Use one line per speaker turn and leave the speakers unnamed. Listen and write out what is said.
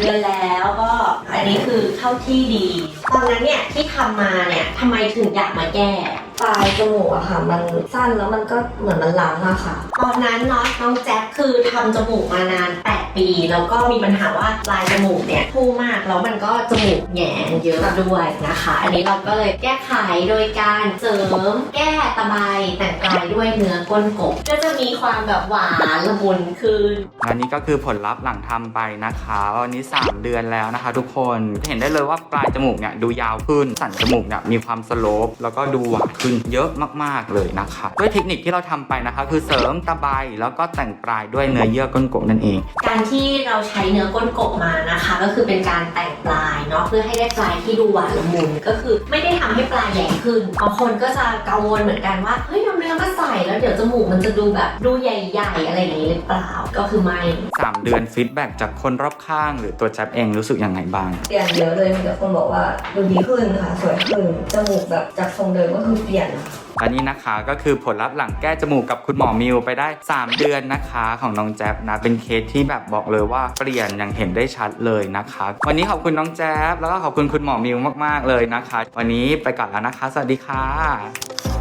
ดือนแล้วก็อันนี้คือเข้าที่ดี ตอนนั้นเนี่ยที่ทำมาเนี่ยทำไมถึงอยากมาแก้
ปลายจมูกอะค่ะ มันสั้นแล้วมันก็เหมือนมันล้างอะค่ะ
ตอนนั้นเนาะน้องแจ็คคือทำจมูกมานาน8ปี แล้วก็มีปัญหาว่าปลายจมูกเนี่ยพุ่งมากแล้วมันก็จมูกแหงนเยอะด้วยนะคะ อันนี้เราก็เลยแก้ไขโดยการเสริมแก้ตะไบแต่งกายด้วยเนื้อก้นกบก็จะมีความแบบหวานละมุนขึ้น
อันนี้ก็คือผลลัพธ์หลังทำไปนะคะวันนี้ 3 เดือนแล้วนะคะ ทุกคนเห็นได้เลยว่าปลายจมูกเนี่ยดูยาวขึ้นสันจมูกเนี่ยมีความสโลปแล้วก็ดูหวานขึ้นเยอะมาก ๆเลยนะคะด้วยเทคนิคที่เราทำไปนะคะ คือเสริมตะไบแล้วก็แต่งปลายด้วยเนื้อเยื่อก้นกบนั่นเอง
การที่เราใช้เนื้อก้นกบมานะคะ ก็คือเป็นการแต่งปลายเนาะเพื่อให้ได้ปลายที่ดูหวานละมุนก็คือไม่ได้ทำให้ปลายใหญ่ขึ้นบางคนก็จะกังวลเหมือนกันว่าเฮ้ยเอาเนื้อมาใส่แล้วเดี๋ยวจมูกมันจะดูแบบดูใหญ่ๆอะไรอย่างนี้หรือเปล่าก็คือไม่
3เดือนฟีดแบ็กจากคนรอบข้าง หรือตัวแจ๊บเองรู้สึกยังไงบ้าง
เปลี่ยนเยอะเลยมีแต่คนบอกว่าดูดีขึ้นค่ะสวยขึ้นจมูกแบบจากทรงเดิมก็คือเปลี่ยน
อันนี้นะคะก็คือผลลัพธ์หลังแก้จมูกกับคุณหมอมิวไปได้ 3 เดือนนะคะ ของน้องแจ๊บนะเป็นเคสที่แบบบอกเลยว่าเปลี่ยนอย่างเห็นได้ชัดเลยนะคะ วันนี้ขอบคุณน้องแจ๊บแล้วก็ขอบคุณคุณหมอมิวมากๆเลยนะคะ วันนี้ไปก่อนแล้วนะคะ สวัสดีค่ะ